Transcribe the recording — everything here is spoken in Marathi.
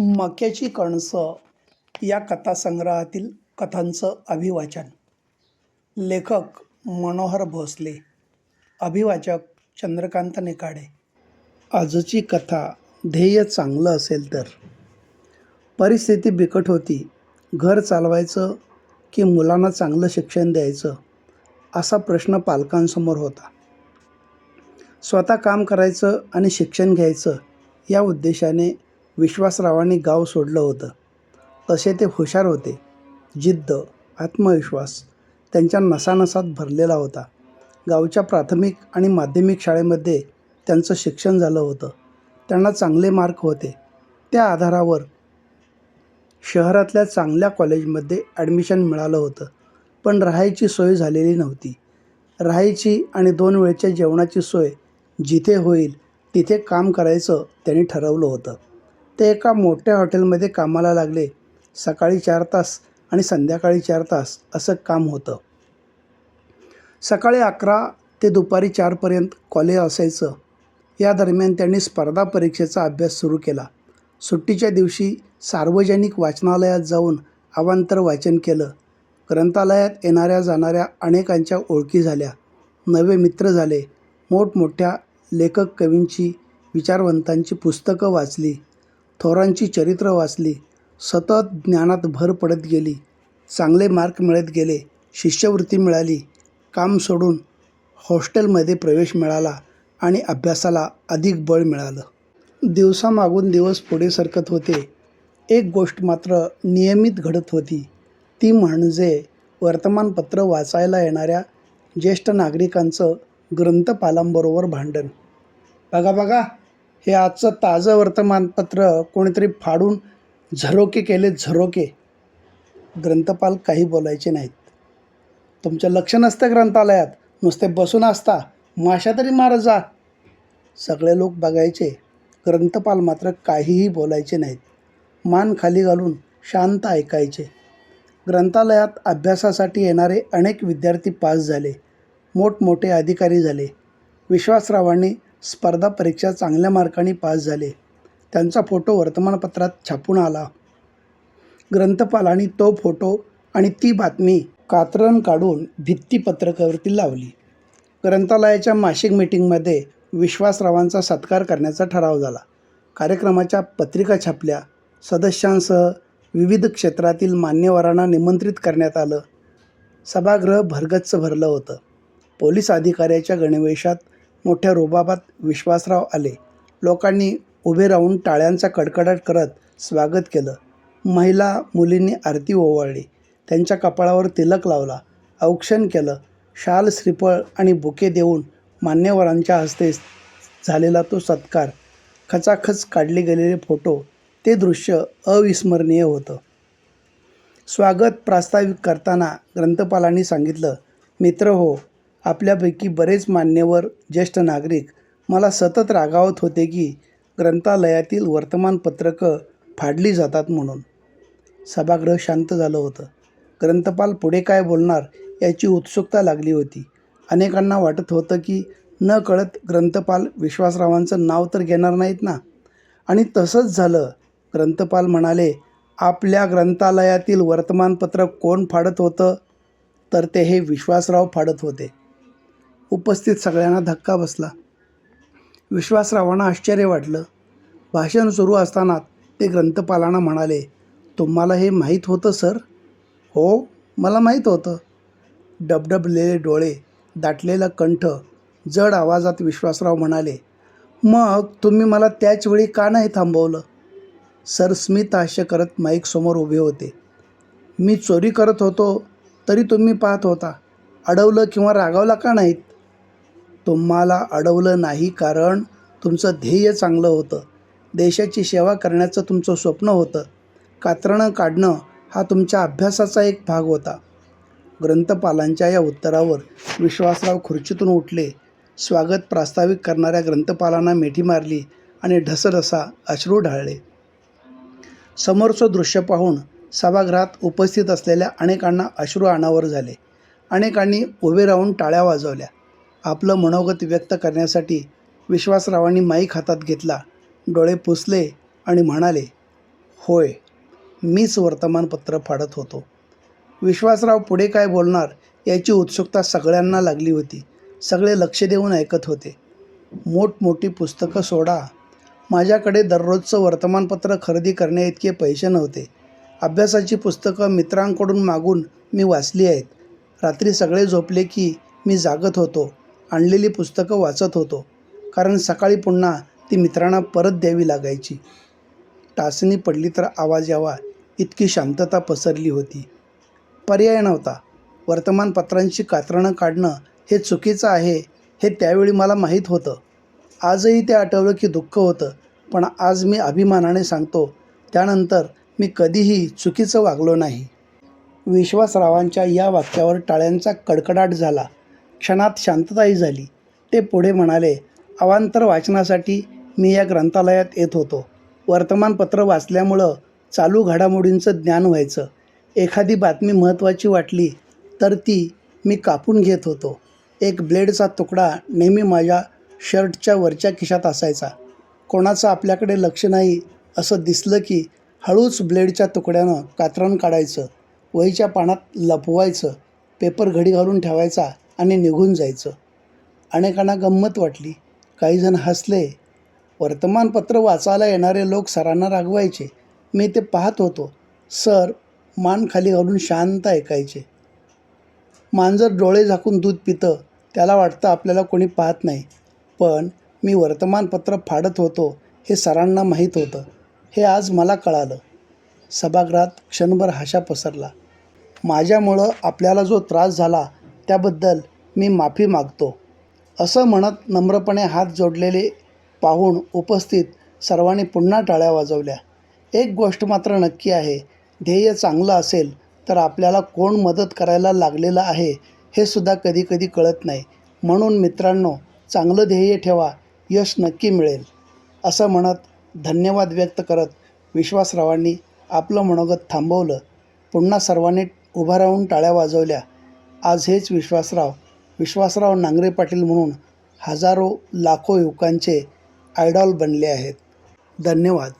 मक्याची कणसं या कथासंग्रहातील कथांचं अभिवाचन. लेखक मनोहर भोसले अभिवाचक चंद्रकांत नेकाडे. आजची कथा ध्येय चांगलं असेल तर. परिस्थिती बिकट होती. घर चालवायचं की मुलांना चांगलं शिक्षण द्यायचं असा प्रश्न पालकांसमोर होता. स्वतः काम करायचं आणि शिक्षण घ्यायचं या उद्देशाने विश्वासरावांनी गाव सोडलं होतं. तसे ते हुशार होते. जिद्द आत्मविश्वास त्यांच्या नसानसात भरलेला होता. गावच्या प्राथमिक आणि माध्यमिक शाळेमध्ये त्यांचं शिक्षण झालं होतं. त्यांना चांगले मार्क होते. त्या आधारावर शहरातल्या चांगल्या कॉलेजमध्ये ॲडमिशन मिळालं होतं. पण राहायची सोय झालेली नव्हती. राहायची आणि दोन वेळच्या जेवणाची सोय जिथे होईल तिथे काम करायचं त्यांनी ठरवलं होतं. ते एका मोठ्या हॉटेलमध्ये कामाला लागले. सकाळी चार तास आणि संध्याकाळी चार तास असं काम होतं. सकाळी अकरा ते दुपारी चारपर्यंत कॉलेज असायचं. या दरम्यान त्यांनी स्पर्धा परीक्षेचा अभ्यास सुरू केला. सुट्टीच्या दिवशी सार्वजनिक वाचनालयात जाऊन अवांतर वाचन केलं. ग्रंथालयात येणाऱ्या जाणाऱ्या अनेकांच्या ओळखी झाल्या. नवे मित्र झाले. मोठमोठ्या लेखक कवींची विचारवंतांची पुस्तकं वाचली. थोरांची चरित्र वाचली. सतत ज्ञानात भर पडत गेली. चांगले मार्क मिळत गेले. शिष्यवृत्ती मिळाली. काम सोडून हॉस्टेलमध्ये प्रवेश मिळाला आणि अभ्यासाला अधिक बळ मिळालं. दिवसामागून दिवस पुढे सरकत होते. एक गोष्ट मात्र नियमित घडत होती. ती म्हणजे वर्तमानपत्र वाचायला येणाऱ्या ज्येष्ठ नागरिकांचं ग्रंथपालांबरोबर भांडण. बघा बघा. हे आजचं ताजं वर्तमानपत्र कोणीतरी फाडून झरोके केले झरोके. ग्रंथपाल काही बोलायचे नाहीत. तुमचं लक्ष नसतं ग्रंथालयात. नुसते बसून असता. माशा तरी मार जा. सगळे लोक बघायचे. ग्रंथपाल मात्र काहीही बोलायचे नाहीत. मान खाली घालून शांत ऐकायचे. ग्रंथालयात अभ्यासासाठी येणारे अनेक विद्यार्थी पास झाले. मोठमोठे अधिकारी झाले. विश्वासरावांनी स्पर्धा परीक्षा चांगल्या मार्कांनी पास झाले. त्यांचा फोटो वर्तमानपत्रात छापून आला. ग्रंथपालांनी तो फोटो आणि ती बातमी कात्रण काढून भित्तीपत्रकावरती लावली. ग्रंथालयाच्या मासिक मीटिंगमध्ये विश्वासरावांचा सत्कार करण्याचा ठराव झाला. कार्यक्रमाच्या पत्रिका छापल्या. सदस्यांसह विविध क्षेत्रातील मान्यवरांना निमंत्रित करण्यात आलं. सभागृह भरगच्च भरलं होतं. पोलीस अधिकाऱ्याच्या गणवेशात मोठ्या रोबाबात विश्वासराव आले. लोकांनी उभे राहून टाळ्यांचा कडकडाट करत स्वागत केलं. महिला मुलींनी आरती ओवाळली. त्यांच्या कपाळावर तिलक लावला. औक्षण केलं. शाल श्रीफळ आणि बुके देऊन मान्यवरांच्या हस्ते झालेला तो सत्कार खचाखच काढले गेलेले फोटो ते दृश्य अविस्मरणीय होतं. स्वागत प्रास्ताविक करताना ग्रंथपालांनी सांगितलं मित्र हो आपल्यापैकी बरेच मान्यवर ज्येष्ठ नागरिक मला सतत रागावत होते की ग्रंथालयातील वर्तमानपत्रकं फाडली जातात म्हणून. सभागृह शांत झालं होतं. ग्रंथपाल पुढे काय बोलणार याची उत्सुकता लागली होती. अनेकांना वाटत होतं की न कळत ग्रंथपाल विश्वासरावांचं नाव तर घेणार नाहीत ना? आणि तसंच झालं. ग्रंथपाल म्हणाले आपल्या ग्रंथालयातील वर्तमानपत्र कोण फाडत होतं? तर ते हे विश्वासराव फाडत होते. उपस्थित सगळ्यांना धक्का बसला. विश्वासरावांना आश्चर्य वाटलं. भाषण सुरू असताना ते ग्रंथपालांना म्हणाले तुम्हाला हे माहीत होतं सर? हो मला माहीत होतं. डबडबलेले डोळे दाटलेला कंठ जड आवाजात विश्वासराव म्हणाले मग तुम्ही मला त्याचवेळी का नाही थांबवलं? सर स्मित हास्य करत माईकसमोर उभे होते. मी चोरी करत होतो तरी तुम्ही पाहत होता. अडवलं किंवा रागावला का नाहीत? तुम्हाला अडवलं नाही कारण तुमचं ध्येय चांगलं होतं. देशाची सेवा करण्याचं तुमचं स्वप्न होतं. कात्रणं काढणं हा तुमच्या अभ्यासाचा एक भाग होता. ग्रंथपालांच्या या उत्तरावर विश्वासराव खुर्चीतून उठले. स्वागत प्रास्ताविक करणाऱ्या ग्रंथपालांना मिठी मारली आणि ढसढसा अश्रू ढाळले. समोरचं दृश्य पाहून सभागृहात उपस्थित असलेल्या अनेकांना अश्रू अनावर झाले. अनेकांनी उभे राहून टाळ्या वाजवल्या. आपलं मनोगत व्यक्त करण्यासाठी विश्वासरावांनी माईक हातात घेतला. डोळे पुसले आणि म्हणाले होय मीच वर्तमानपत्र फाडत होतो. विश्वासराव पुढे काय बोलणार याची उत्सुकता सगळ्यांना लागली होती. सगळे लक्ष देऊन ऐकत होते. मोठमोठी पुस्तकं सोडा. माझ्याकडे दररोजचं वर्तमानपत्र खरेदी करण्याइतके पैसे नव्हते. अभ्यासाची पुस्तकं मित्रांकडून मागून मी वाचली आहेत. रात्री सगळे झोपले की मी जागत होतो. आणलेली पुस्तकं वाचत होतो. कारण सकाळी पुन्हा ती मित्रांना परत द्यावी लागायची. टाचणी पडली तर आवाज यावा इतकी शांतता पसरली होती. पर्याय नव्हता. वर्तमानपत्रांची कात्रणं काढणं हे चुकीचं आहे हे त्यावेळी मला माहीत होतं. आजही ते आठवलं की दुःख होतं पण आज मी अभिमानाने सांगतो त्यानंतर मी कधीही चुकीचं वागलो नाही. विश्वासरावांच्या या वाक्यावर टाळ्यांचा कडकडाट झाला. क्षणात शांतताही झाली. ते पुढे म्हणाले अवांतर वाचनासाठी मी या ग्रंथालयात येत होतो. वर्तमानपत्र वाचल्यामुळं चालू घडामोडींचं ज्ञान व्हायचं. एखादी बातमी महत्त्वाची वाटली तर ती मी कापून घेत होतो. एक ब्लेडचा तुकडा नेहमी माझ्या शर्टच्या वरच्या खिशात असायचा. कोणाचं आपल्याकडे लक्ष नाही असं दिसलं की हळूच ब्लेडच्या तुकड्यानं कात्रण काढायचं वहीच्या पानात लपवायचं पेपर घडी घालून ठेवायचा आणि निघून जायचं. अनेकांना गंमत वाटली. काहीजण हसले. वर्तमानपत्र वाचायला येणारे लोक सरांना रागवायचे. मी ते पाहत होतो. सर मान खाली घालून शांत ऐकायचे. मांजर डोळे झाकून दूध पितं. त्याला वाटतं आपल्याला कोणी पाहत नाही. पण मी वर्तमानपत्र फाडत होतो हे सरांना माहीत होतं. हे आज मला कळालं. सभागृहात क्षणभर हाशा पसरला. माझ्यामुळं आपल्याला जो त्रास झाला त्याबद्दल मी माफी मागतो. असं म्हणत नम्रपणे हात जोडलेले पाहून उपस्थित सर्वांनी पुन्हा टाळ्या वाजवल्या. एक गोष्ट मात्र नक्की आहे ध्येय चांगलं असेल तर आपल्याला कोण मदत करायला लागलेलं आहे हे सुद्धा कधीकधी कळत नाही. म्हणून मित्रांनो चांगलं ध्येय ठेवा यश नक्की मिळेल. असं म्हणत धन्यवाद व्यक्त करत विश्वासरावांनी आपलं मनोगत थांबवलं. पुन्हा सर्वांनी उभं राहून टाळ्या वाजवल्या. आज हेच विश्वासराव विश्वासराव नांगरे पाटील म्हणून हजारो लाखो युवकांचे आयडॉल बनले आहेत. धन्यवाद.